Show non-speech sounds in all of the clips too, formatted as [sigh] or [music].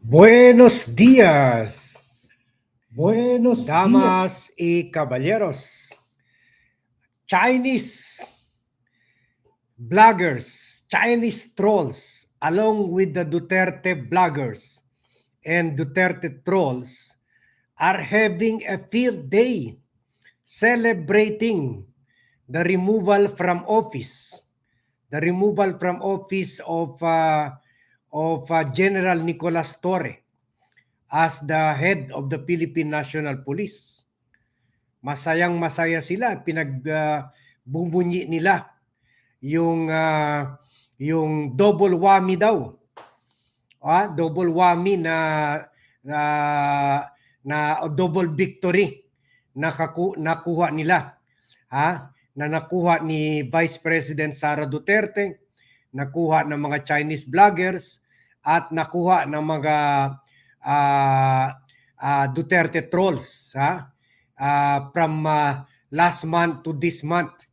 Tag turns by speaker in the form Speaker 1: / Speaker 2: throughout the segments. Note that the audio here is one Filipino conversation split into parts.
Speaker 1: Buenos días,
Speaker 2: Buenos días.
Speaker 1: damas y caballeros. Chinese bloggers, Chinese trolls, along with the Duterte bloggers and Duterte trolls, are having a field day celebrating the removal from office, the removal from office of uh, of uh, General Nicolas Torre as the head of the Philippine National Police. Masayang masaya sila pinag uh, nila yung uh, yung double whammy daw. Ah, double whammy na na, na double victory na kaku, nakuha nila. Ha? Na nakuha ni Vice President Sara Duterte, nakuha ng mga Chinese bloggers at nakuha ng mga uh, uh, Duterte trolls ha? Uh, from uh, last month to this month.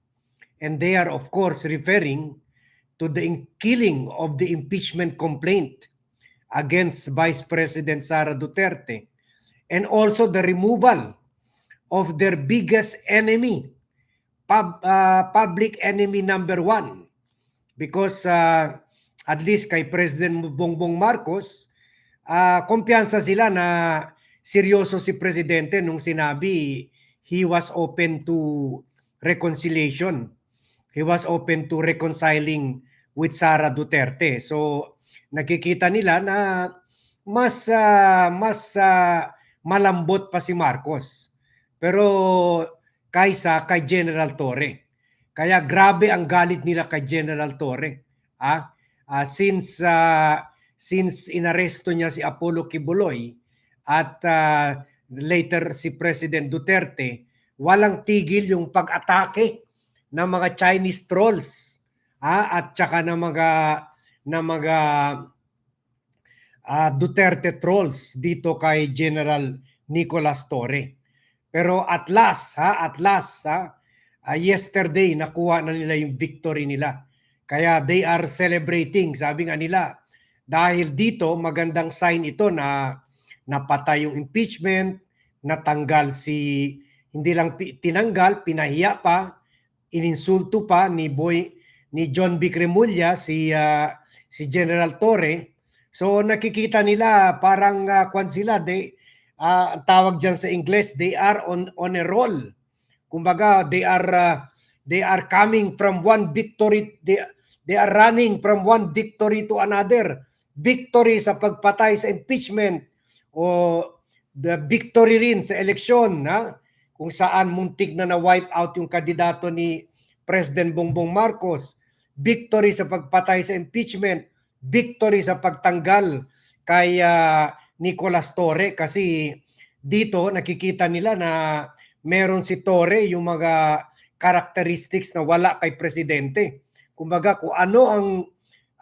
Speaker 1: And they are of course referring to the in- killing of the impeachment complaint against Vice President Sara Duterte and also the removal of their biggest enemy, pub, uh, public enemy number one. Because uh, at least kay President Bongbong Marcos, uh, kumpiyansa sila na seryoso si Presidente nung sinabi he was open to reconciliation. He was open to reconciling with Sara Duterte. So nakikita nila na mas uh, mas uh, malambot pa si Marcos. Pero kaysa kay General Torre. Kaya grabe ang galit nila kay General Torre. Ah, uh, since uh, since inaresto niya si Apollo Kibuloy at uh, later si President Duterte, walang tigil yung pag-atake ng mga Chinese trolls ah, at saka ng mga ng mga uh, Duterte trolls dito kay General Nicolas Torre. Pero at last, ha, at last, ha, uh, yesterday nakuha na nila yung victory nila. Kaya they are celebrating, sabi nga nila, dahil dito magandang sign ito na napatay yung impeachment, natanggal si hindi lang tinanggal, pinahiya pa, ininsulto pa ni Boy ni John B. Cremulya si uh, si General Torre. So nakikita nila parang uh, kwan sila they uh, tawag diyan sa English, they are on on a roll. Kumbaga they are uh, they are coming from one victory they, they are running from one victory to another. Victory sa pagpatay sa impeachment o the victory rin sa eleksyon na kung saan muntik na na-wipe out yung kandidato ni President Bongbong Marcos, victory sa pagpatay sa impeachment, victory sa pagtanggal kay uh, Nicolas Torre kasi dito nakikita nila na meron si Torre yung mga characteristics na wala kay presidente. Kumbaga kung ano ang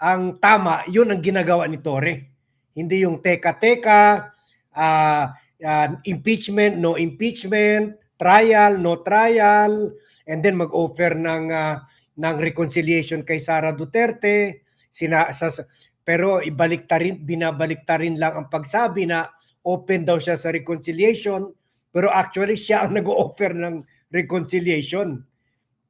Speaker 1: ang tama, yun ang ginagawa ni Torre. Hindi yung teka-teka, uh, uh, impeachment, no impeachment, trial, no trial, and then mag-offer ng uh, ng reconciliation kay Sara Duterte. Sina, sa, pero ibalik ta rin, binabalik rin lang ang pagsabi na open daw siya sa reconciliation, pero actually siya ang [laughs] nag-offer ng reconciliation.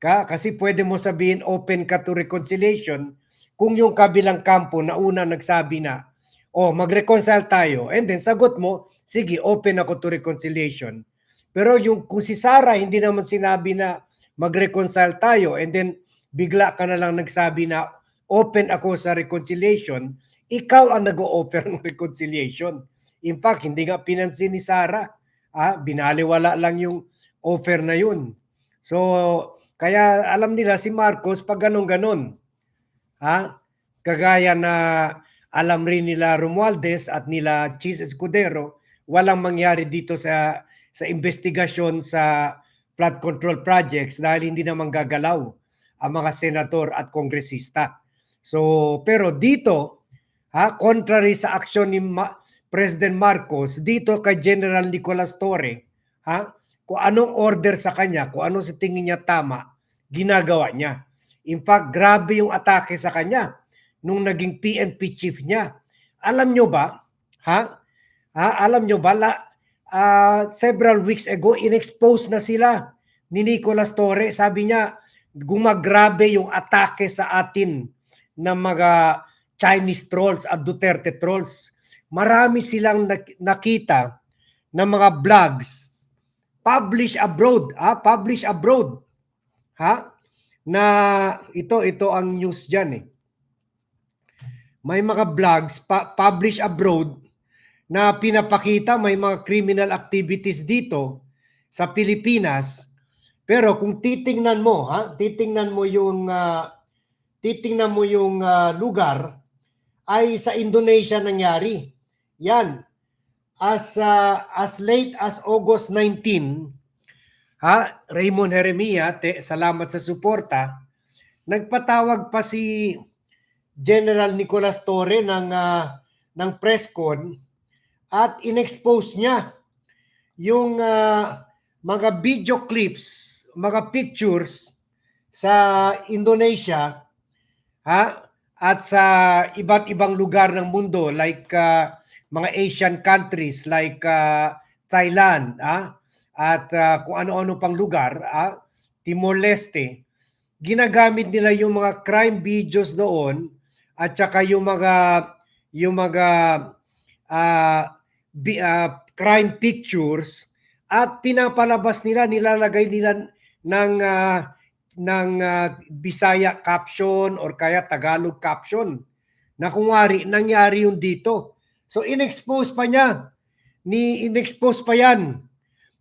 Speaker 1: Ka, kasi pwede mo sabihin open ka to reconciliation kung yung kabilang kampo na una nagsabi na, oh, mag-reconcile tayo, and then sagot mo, sige, open ako to reconciliation. Pero yung kung si Sara hindi naman sinabi na mag-reconcile tayo and then bigla ka na lang nagsabi na open ako sa reconciliation, ikaw ang nag-o-offer [laughs] ng reconciliation. In fact, hindi nga pinansin ni Sara. Ah, binaliwala lang yung offer na yun. So, kaya alam nila si Marcos pag ganun-ganon. Ha? Kagaya na alam rin nila Romualdez at nila Cheese Escudero, walang mangyari dito sa sa investigasyon sa flood control projects dahil hindi naman gagalaw ang mga senador at kongresista. So, pero dito, ha, contrary sa aksyon ni Ma- President Marcos, dito kay General Nicolas Torre, ha, kung anong order sa kanya, kung ano sa tingin niya tama, ginagawa niya. In fact, grabe yung atake sa kanya nung naging PNP chief niya. Alam nyo ba, Ha? ha? Alam nyo ba, la, ah, several weeks ago, inexpose na sila ni Nicolas Torre. Sabi niya, gumagrabe yung atake sa atin ng mga Chinese trolls at Duterte trolls. Marami silang nak- nakita ng mga vlogs publish abroad, ha? Publish abroad. Ha? Na ito ito ang news diyan eh. May mga vlogs pa- publish abroad na pinapakita may mga criminal activities dito sa Pilipinas. Pero kung titingnan mo, ha, titingnan mo yung ah, titingnan mo yung ah, lugar ay sa Indonesia nangyari. Yan. As ah, as late as August 19, ha, Raymond Jeremia, te, salamat sa suporta. Nagpatawag pa si General Nicolas Torre ng ah, ng press con at inexpose niya yung ah, mga video clips, mga pictures sa Indonesia ha at sa iba't ibang lugar ng mundo like ah, mga Asian countries like ah, Thailand ha at ah, kung ano-ano pang lugar ah, Timor Leste ginagamit nila yung mga crime videos doon at saka yung mga yung mga ah, bi- ah, crime pictures at pinapalabas nila nilalagay nila ng ah, ng ah, Bisaya caption or kaya Tagalog caption na kung wari nangyari yung dito. So inexpose pa niya ni inexpose pa yan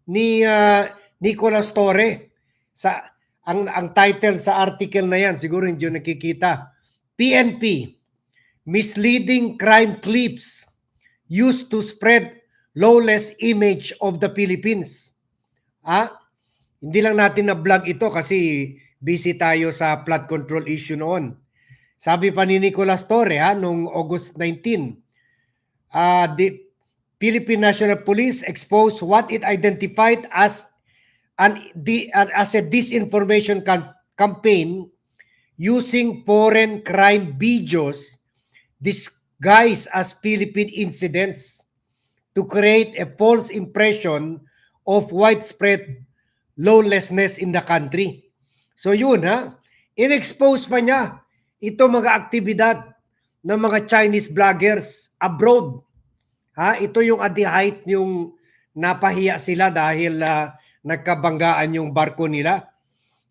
Speaker 1: ni ah, Nicolas Torre sa ang ang title sa article na yan siguro hindi yun nakikita PNP misleading crime clips used to spread lawless image of the Philippines. Ah, hindi lang natin na vlog ito kasi busy tayo sa flood control issue noon. Sabi pa ni Nicolas Torre ha, nung August 19, uh, the Philippine National Police exposed what it identified as an di, an- as a disinformation cam- campaign using foreign crime videos disguised as Philippine incidents to create a false impression of widespread lawlessness in the country. So yun ha, inexpose pa niya ito mga aktibidad ng mga Chinese vloggers abroad. Ha, ito yung at the height yung napahiya sila dahil ah, nagkabanggaan yung barko nila.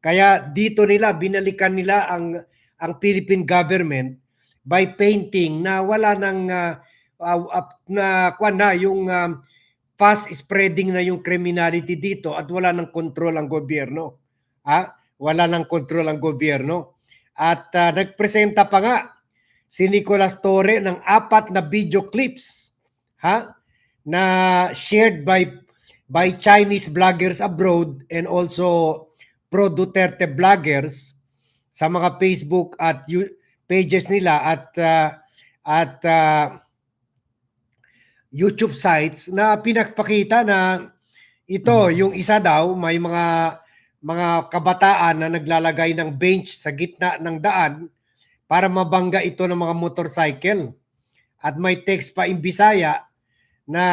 Speaker 1: Kaya dito nila binalikan nila ang ang Philippine government by painting na wala nang ah, ah, na kwan na yung um, fast spreading na yung criminality dito at wala nang control ang gobyerno. Ha? Wala nang control ang gobyerno. At ah, nagpresenta pa nga si Nicolas Torre ng apat na video clips ha na shared by by Chinese vloggers abroad and also pro Duterte vloggers sa mga Facebook at pages nila at ah, at ah, YouTube sites na pinagpakita na ito yung isa daw may mga mga kabataan na naglalagay ng bench sa gitna ng daan para mabangga ito ng mga motorcycle. At may text pa in Bisaya na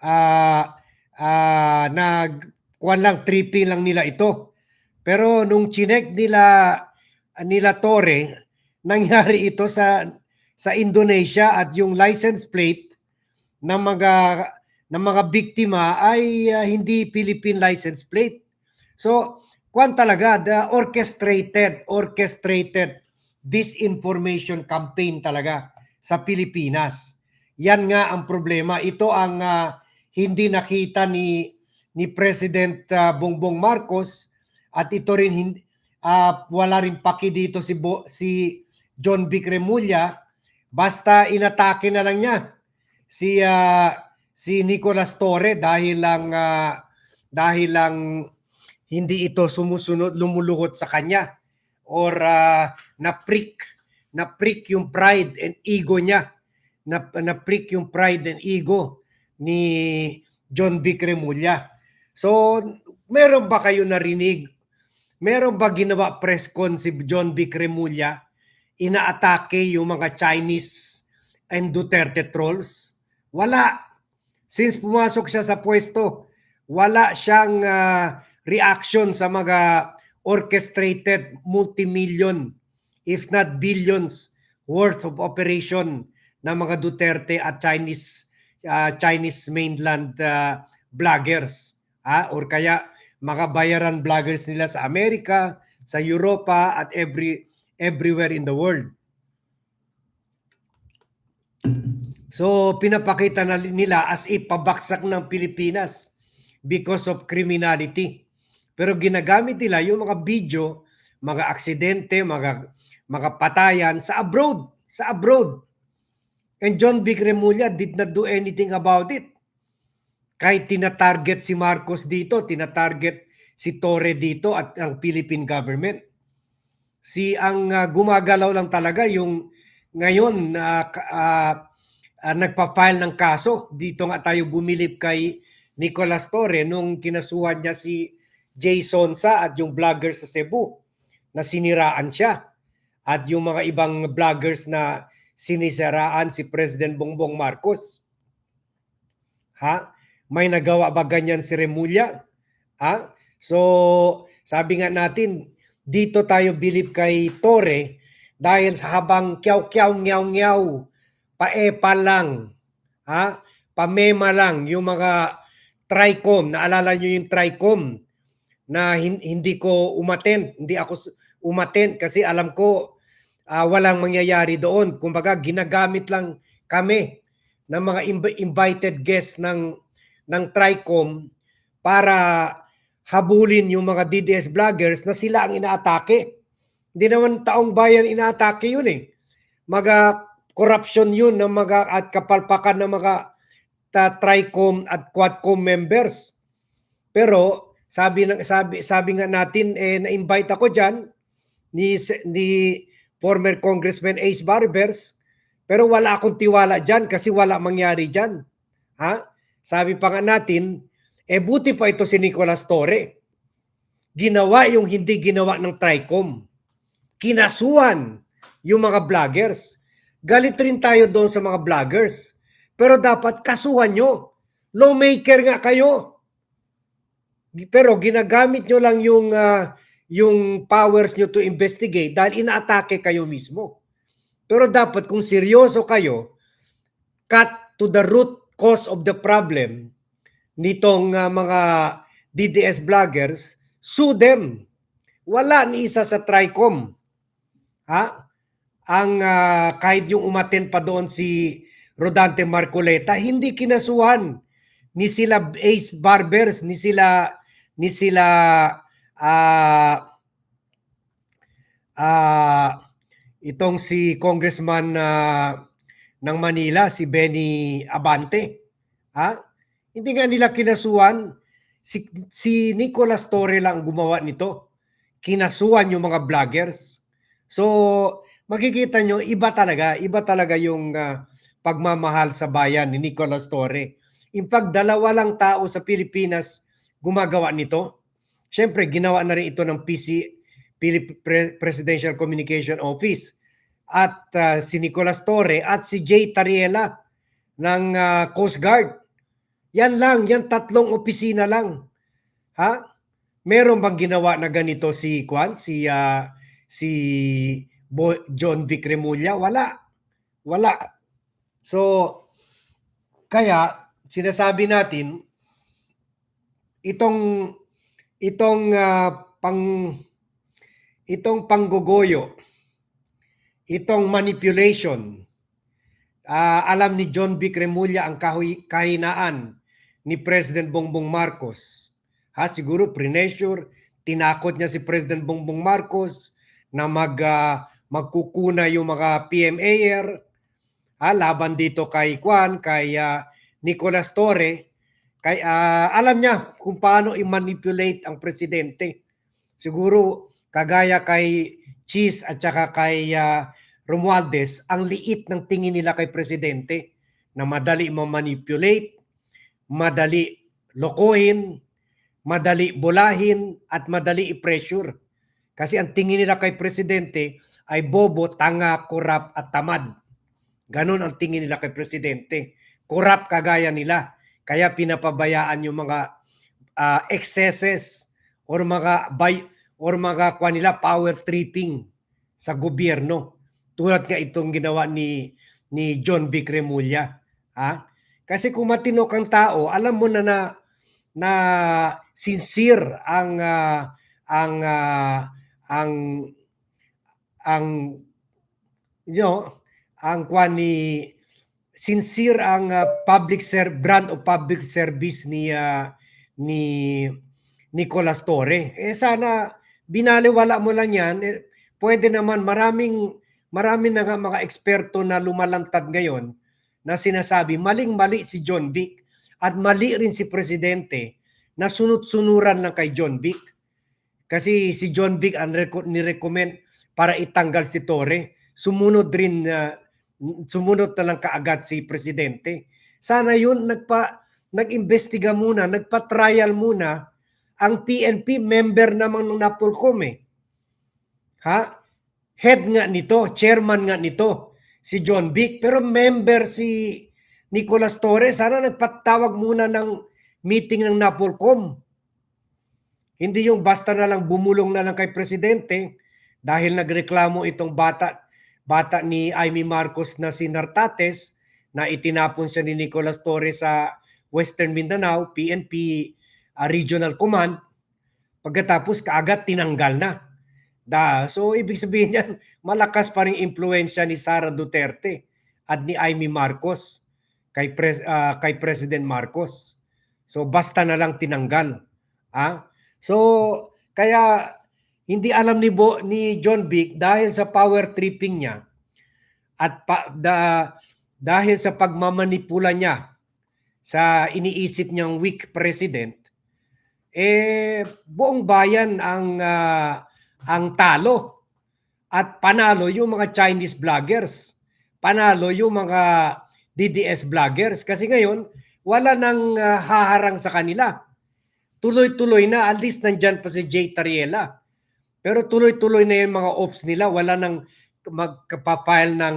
Speaker 1: ah ah na lang tripping lang nila ito. Pero nung chinek nila nila Torre, nangyari ito sa sa Indonesia at yung license plate ng mga ng mga biktima ay ah, hindi Philippine license plate. So, kwan talaga the orchestrated orchestrated disinformation campaign talaga sa Pilipinas. Yan nga ang problema. Ito ang ah, hindi nakita ni ni President ah, Bongbong Marcos at ito rin hindi ah, wala rin paki dito si Bo, si John Remulla basta inatake na lang niya si ah, si Nicolas Torre dahil lang ah, dahil lang hindi ito sumusunod lumuluhot sa kanya or ah, na-prick na-prick yung pride and ego niya na na-prick yung pride and ego ni John Vic Remulla. So, meron ba kayo narinig? Meron ba ginawa press con si John Vic Remulla? Inaatake yung mga Chinese and Duterte trolls? Wala. Since pumasok siya sa pwesto, wala siyang ah, reaction sa mga orchestrated multi-million, if not billions, worth of operation ng mga Duterte at Chinese ah, Chinese mainland ah, vloggers. Ah, or kaya mga bayaran vloggers nila sa Amerika, sa Europa at every everywhere in the world. So pinapakita na nila as if ng Pilipinas because of criminality. Pero ginagamit nila yung mga video, mga aksidente, mga mga patayan sa abroad, sa abroad. And John Vic Remulla did not do anything about it. Kahit tina-target si Marcos dito, tina-target si Torre dito at ang Philippine government. Si ang ah, gumagalaw lang talaga yung ngayon na uh, nagpa-file ng kaso. Dito nga tayo bumilip kay Nicolas Torre nung kinasuhan niya si Jay Sonsa at yung vlogger sa Cebu na siniraan siya. At yung mga ibang vloggers na sinisiraan si President Bongbong Marcos. Ha? May nagawa ba ganyan si Remulla? Ha? So, sabi nga natin, dito tayo bilib kay Torre dahil habang kyaw-kyaw, nyaw-nyaw, paepa lang, ha? pamema lang, yung mga TRICOM, naalala nyo yung TRICOM na hin- hindi ko umaten, hindi ako umaten kasi alam ko ah, walang mangyayari doon. Kumbaga, ginagamit lang kami ng mga inv- invited guests ng ng TRICOM para habulin yung mga DDS vloggers na sila ang inaatake. Hindi naman taong bayan inaatake yun eh. Mga corruption yun ng mga at kapalpakan ng mga ta, TRICOM at Quadcom members. Pero sabi ng sabi sabi nga natin eh na-invite ako diyan ni ni former Congressman Ace Barbers pero wala akong tiwala diyan kasi wala mangyari diyan. Ha? Sabi pa nga natin, eh buti pa ito si Nicolas Torre. Ginawa yung hindi ginawa ng TRICOM. Kinasuhan yung mga vloggers. Galit rin tayo doon sa mga vloggers. Pero dapat kasuhan nyo. Lawmaker nga kayo. Pero ginagamit nyo lang yung ah, yung powers nyo to investigate dahil inaatake kayo mismo. Pero dapat kung seryoso kayo, cut to the root cause of the problem nitong ah, mga DDS vloggers, sue them. Wala ni isa sa TRICOM. Ha? Ang ah, kahit yung umaten pa doon si Rodante Marcoleta, hindi kinasuhan ni sila Ace Barbers, ni sila ni sila ah ah itong si Congressman ah, ng Manila, si Benny Abante. Ha? Hindi nga nila kinasuhan. Si, si Nicolas Torre lang gumawa nito. Kinasuhan yung mga vloggers. So, makikita nyo, iba talaga. Iba talaga yung ah, pagmamahal sa bayan ni Nicolas Torre. In fact, dalawa lang tao sa Pilipinas gumagawa nito. Siyempre, ginawa na rin ito ng PC, Presidential Communication Office at ah, si Nicolas Torre at si Jay Tariela ng ah, Coast Guard. Yan lang, yan tatlong opisina lang. Ha? Meron bang ginawa na ganito si Kwan, si ah, si Bo- John Vic Remulla? Wala. Wala. So kaya sinasabi natin itong itong ah, pang itong panggogoyo itong manipulation. Ah, alam ni John Vic Remulla ang kahuy- kahinaan ni President Bongbong Marcos. Ha siguro pressure tinakot niya si President Bongbong Marcos na mag ah, magkukuna yung mga PMAer ha, laban dito kay Juan, kay ah, Nicolas Torre, kay ah, alam niya kung paano i-manipulate ang presidente. Siguro kagaya kay Cheese at saka kay ah, Romualdez, ang liit ng tingin nila kay presidente na madali ma-manipulate, madali lokohin, madali bulahin at madali i-pressure. Kasi ang tingin nila kay presidente ay bobo, tanga, korap at tamad. Ganon ang tingin nila kay presidente. Corrupt kagaya nila. Kaya pinapabayaan yung mga ah, excesses or mga by, or mga kwa nila power tripping sa gobyerno. Tulad nga itong ginawa ni ni John Remulla. Ha? Kasi kung matino kang tao, alam mo na na, na sincere ang ah, ang ah, ang ang you know, ang kwan ni sincere ang ah, public ser brand o public service ni ah, ni Nicolas Torre. Eh sana binaliwala mo lang yan. Eh, pwede naman maraming marami na nga mga eksperto na lumalantad ngayon na sinasabi maling-mali si John Vic at mali rin si Presidente na sunod-sunuran lang kay John Vic. Kasi si John Vic ang reco- ni-recommend para itanggal si Torre. Sumunod rin na sumunod na lang kaagad si Presidente. Sana yun nagpa nag-imbestiga muna, nagpa-trial muna ang PNP member naman ng Napolcom eh. Ha? Head nga nito, chairman nga nito, si John Vic, pero member si Nicolas Torres. Sana nagpatawag muna ng meeting ng Napolcom. Hindi yung basta na lang bumulong na lang kay presidente dahil nagreklamo itong bata bata ni Amy Marcos na si Nartates na itinapon siya ni Nicolas Torres sa Western Mindanao, PNP uh, Regional Command. Pagkatapos kaagad tinanggal na. Da, so ibig sabihin niyan, malakas pa rin impluensya ni Sara Duterte at ni Amy Marcos kay pres, ah, kay President Marcos. So basta na lang tinanggal. Ah? So kaya hindi alam ni Bo, ni John Vic dahil sa power tripping niya at pa, da, dahil sa pagmamanipula niya sa iniisip niyang weak president eh buong bayan ang ah, ang talo at panalo yung mga Chinese vloggers panalo yung mga DDS vloggers. Kasi ngayon wala nang ah, haharang sa kanila. Tuloy-tuloy na at least nandyan pa si Jay Tariela pero tuloy-tuloy na yung mga ops nila wala nang magkapa-file ng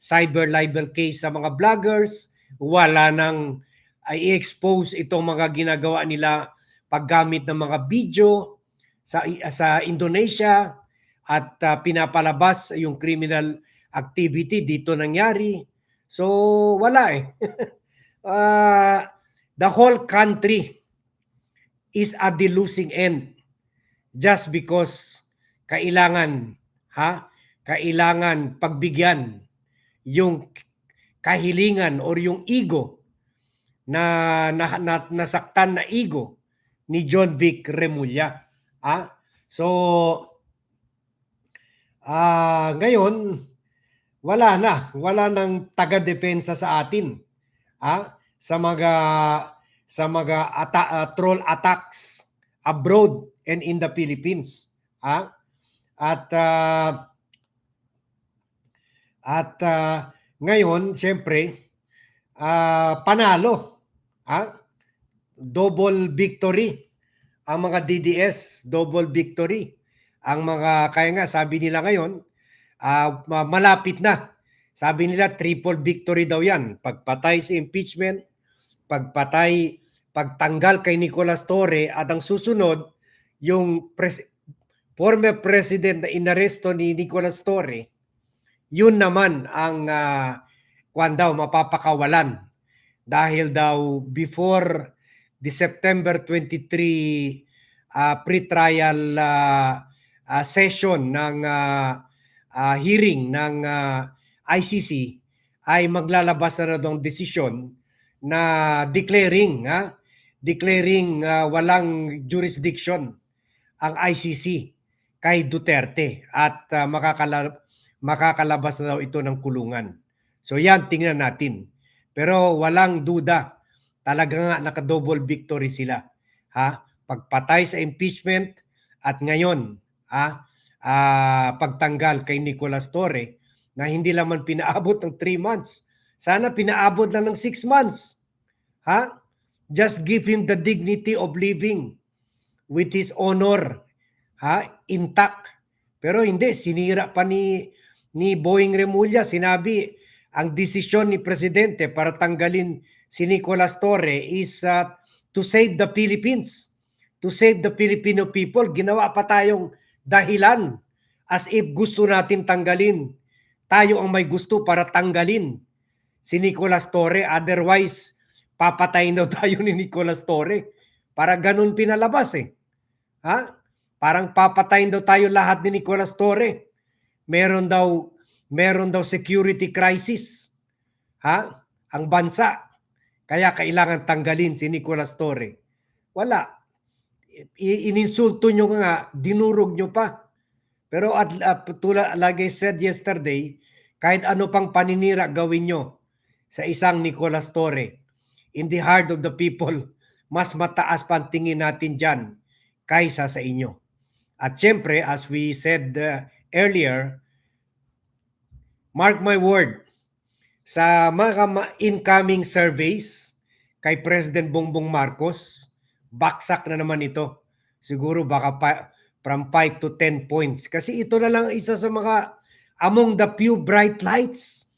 Speaker 1: cyber libel case sa mga vloggers wala nang i-expose itong mga ginagawa nila paggamit ng mga video sa sa Indonesia at uh, pinapalabas yung criminal activity dito nangyari. So wala eh. uh, [laughs] the whole country is at the losing end just because kailangan ha kailangan pagbigyan yung kahilingan or yung ego na, na, na nasaktan na ego ni John Vic Remulla. Ah, so ah ngayon wala na, wala nang taga-depensa sa atin. Ah, sa mga sa mga ata- ah, troll attacks abroad and in the Philippines. Ah, at ah, at ah, ngayon, siyempre, ah, panalo. Ah, double victory ang mga DDS, double victory. Ang mga, kaya nga sabi nila ngayon, ma- malapit na. Sabi nila triple victory daw yan. Pagpatay sa impeachment, pagpatay, pagtanggal kay Nicolas Torre at ang susunod, yung pres- former president na inaresto ni Nicolas Torre, yun naman ang uh, kwan daw mapapakawalan. Dahil daw before the September 23 uh, pre-trial uh, uh, session ng uh, uh, hearing ng uh, ICC ay maglalabas na daw desisyon na declaring ha declaring uh, walang jurisdiction ang ICC kay Duterte at uh, makakala makakalabas na daw ito ng kulungan. So yan, tingnan natin. Pero walang duda, talaga nga naka-double victory sila. Ha? Pagpatay sa impeachment at ngayon, ha? Ah, pagtanggal kay Nicolas Torre na hindi lamang pinaabot ng 3 months. Sana pinaabot lang ng 6 months. Ha? Just give him the dignity of living with his honor ha intact pero hindi sinira pa ni ni Boeing Remulla sinabi ang desisyon ni presidente para tanggalin si Nicolas Torre is uh, to save the Philippines, to save the Filipino people. Ginawa pa tayong dahilan as if gusto natin tanggalin. Tayo ang may gusto para tanggalin si Nicolas Torre. Otherwise, papatayin daw [laughs] tayo ni Nicolas Torre. Para ganun pinalabas eh. Ha? Parang papatayin daw tayo lahat ni Nicolas Torre. Meron daw meron daw security crisis. Ha? Ang bansa. Kaya kailangan tanggalin si Nicolas Torre. Wala. I- ininsulto nyo nga, dinurog nyo pa. Pero at uh, tula, lagi said yesterday, kahit ano pang paninira gawin nyo sa isang Nicolas Torre, in the heart of the people, mas mataas pa ang tingin natin dyan kaysa sa inyo. At syempre, as we said uh, earlier, mark my word, sa mga incoming surveys kay President Bongbong Marcos, baksak na naman ito. Siguro baka pa, from 5 to 10 points. Kasi ito na lang isa sa mga among the few bright lights.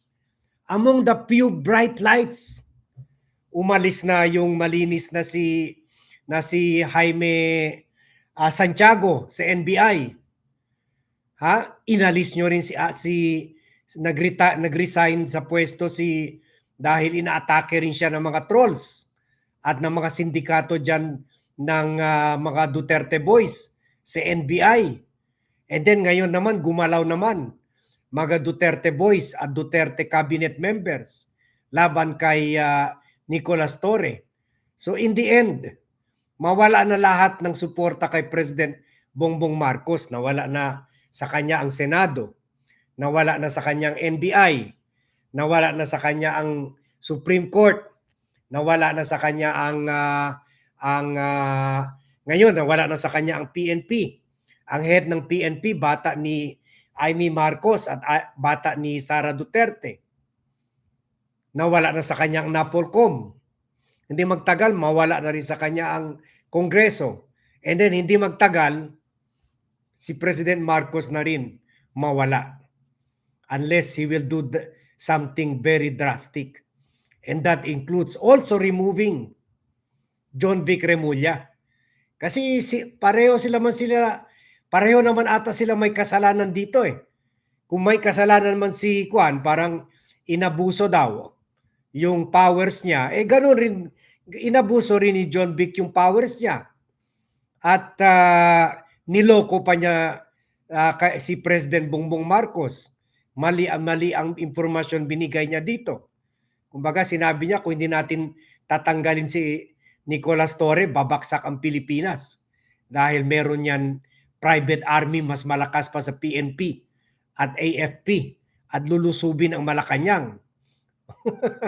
Speaker 1: Among the few bright lights. Umalis na yung malinis na si na si Jaime ah, Santiago sa NBI. Ha? Inalis nyo rin si ah, si nagrita, nagresign sa pwesto si dahil inaatake rin siya ng mga trolls at ng mga sindikato diyan ng ah, mga Duterte boys sa NBI. And then ngayon naman gumalaw naman mga Duterte boys at Duterte cabinet members laban kay ah, Nicolas Torre. So in the end, mawala na lahat ng suporta kay President Bongbong Marcos. Nawala na sa kanya ang Senado. Nawala na sa kanyang NBI. Nawala na sa kanya ang Supreme Court. Nawala na sa kanya ang ah, ang ah, ngayon nawala na sa kanya ang PNP. Ang head ng PNP bata ni Amy Marcos at ah, bata ni Sara Duterte. Nawala na sa kanya ang NAPOLCOM. Hindi magtagal, mawala na rin sa kanya ang Kongreso. And then hindi magtagal, si President Marcos na rin mawala. Unless he will do the- something very drastic. And that includes also removing John Vic Remulla. Kasi si, pareho sila man sila, pareho naman ata sila may kasalanan dito eh. Kung may kasalanan man si Juan, parang inabuso daw yung powers niya, eh ganoon rin, inabuso rin ni John Vic yung powers niya. At ah, niloko pa niya ah, kay- si President Bongbong Marcos. Mali, mali ang impormasyon binigay niya dito. Kumbaga sinabi niya kung hindi natin tatanggalin si Nicolas Torre, babaksak ang Pilipinas. Dahil meron yan private army mas malakas pa sa PNP at AFP at lulusubin ang Malacanang.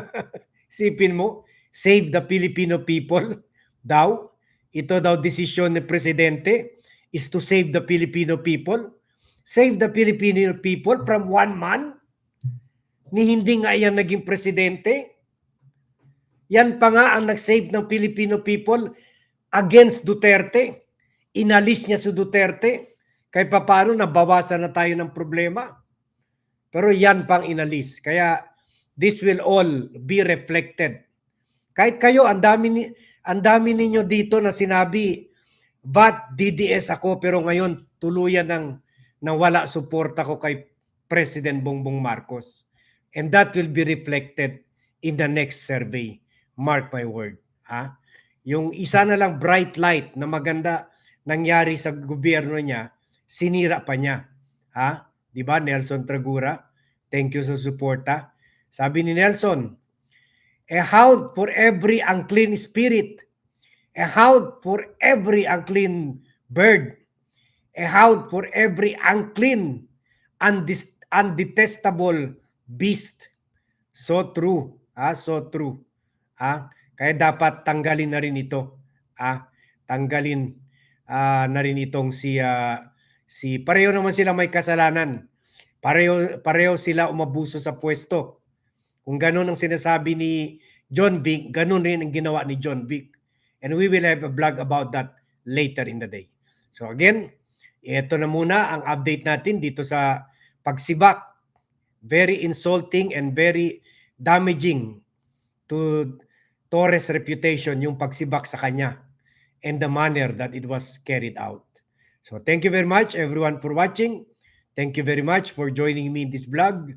Speaker 1: [laughs] Sipin mo, save the Filipino people daw. Ito daw desisyon ni Presidente is to save the Filipino people. Save the Filipino people from one man? Ni hindi nga yan naging presidente? Yan pa nga ang nag-save ng Filipino people against Duterte. Inalis niya si Duterte. Kaya paano nabawasan na tayo ng problema? Pero yan pang inalis. Kaya this will all be reflected. Kahit kayo, ang dami, ang dami ninyo dito na sinabi, VAT, DDS ako, pero ngayon tuluyan ng nawala suporta ko kay President Bongbong Marcos. And that will be reflected in the next survey. Mark my word. Ha? Yung isa na lang bright light na maganda nangyari sa gobyerno niya, sinira pa niya. Ha? 'Di ba Nelson Tragura? Thank you sa suporta. Sabi ni Nelson, a hound for every unclean spirit, a hound for every unclean bird, a hound for every unclean, undis- undetestable beast. So true. Ah, so true. Ah, kaya dapat tanggalin na rin ito. Ah, tanggalin ah, na rin itong si ah, si pareho naman sila may kasalanan. Pareho pareho sila umabuso sa pwesto. Kung ganun ang sinasabi ni John Vic, ganun rin ang ginawa ni John Vic. And we will have a vlog about that later in the day. So again, ito na muna ang update natin dito sa pagsibak very insulting and very damaging to Torres' reputation yung pagsibak sa kanya and the manner that it was carried out. So thank you very much everyone for watching. Thank you very much for joining me in this vlog